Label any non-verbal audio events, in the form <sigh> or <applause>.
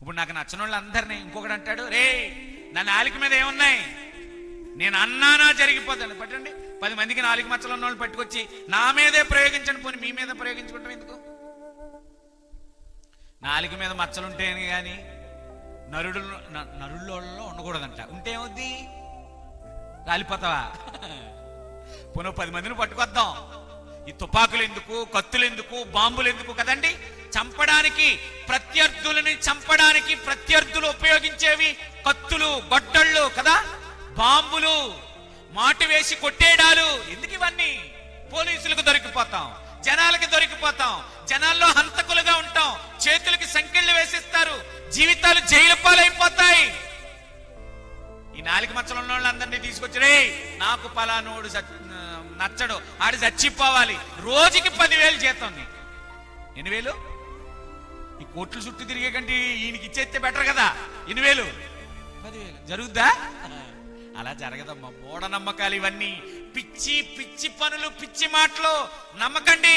ఇప్పుడు నాకు నచ్చిన వాళ్ళందరినీ ఇంకొకటి అంటాడు రే నా నాలుక మీద ఏమున్నాయి? నేను అన్నానా జరిగిపోతాను పట్టండి పది మందికి నాలుగు మచ్చలు ఉన్న వాళ్ళు పట్టుకొచ్చి నా మీదే ప్రయోగించండి పోనీ మీ మీద ప్రయోగించుకుంటాం ఎందుకు? నాలుగు మీద మచ్చలుంటేనే కానీ నరుడు నరుళ్ళలో ఉండకూడదంట. ఉంటే ఏమవుద్ది? రాలిపోతావా? <laughs> పునః పది మందిని పట్టుకొద్దాం. ఈ తుపాకులు ఎందుకు? కత్తులు ఎందుకు? బాంబులు ఎందుకు కదండి? చంపడానికి ప్రత్యర్థులని చంపడానికి ప్రత్యర్థులు ఉపయోగించేవి కత్తులు గొడ్డళ్ళు కదా? బాంబులు మాటు వేసి కొట్టేయడాలు. ఎందుకు ఇవన్నీ? పోలీసులకు దొరికిపోతాం జనాలకి దొరికిపోతాం జనాల్లో హంతకులుగా ఉంటాం చేతులకి సంకెళ్ళు వేసిస్తారు జీవితాలు జైలు పాలైపోతాయి మచ్చలు ఉన్న వాళ్ళందరినీ తీసుకొచ్చి రే నాకు పలానోడు నచ్చడు. ఆడు చచ్చిపోవాలి. రోజుకి పదివేలు జీతం ఎన్ని వేలు? ఈ కోట్లు చుట్టూ తిరిగే కంటే ఈయనకి ఇచ్చేస్తే బెటర్ కదా. ఎన్ని వేలు? పదివేలు. జరుగుద్దా? అలా జరగదమ్మా. మూఢ నమ్మకాలు ఇవన్నీ. పిచ్చి పిచ్చి పనులు పిచ్చి మాటలు నమ్మకండి.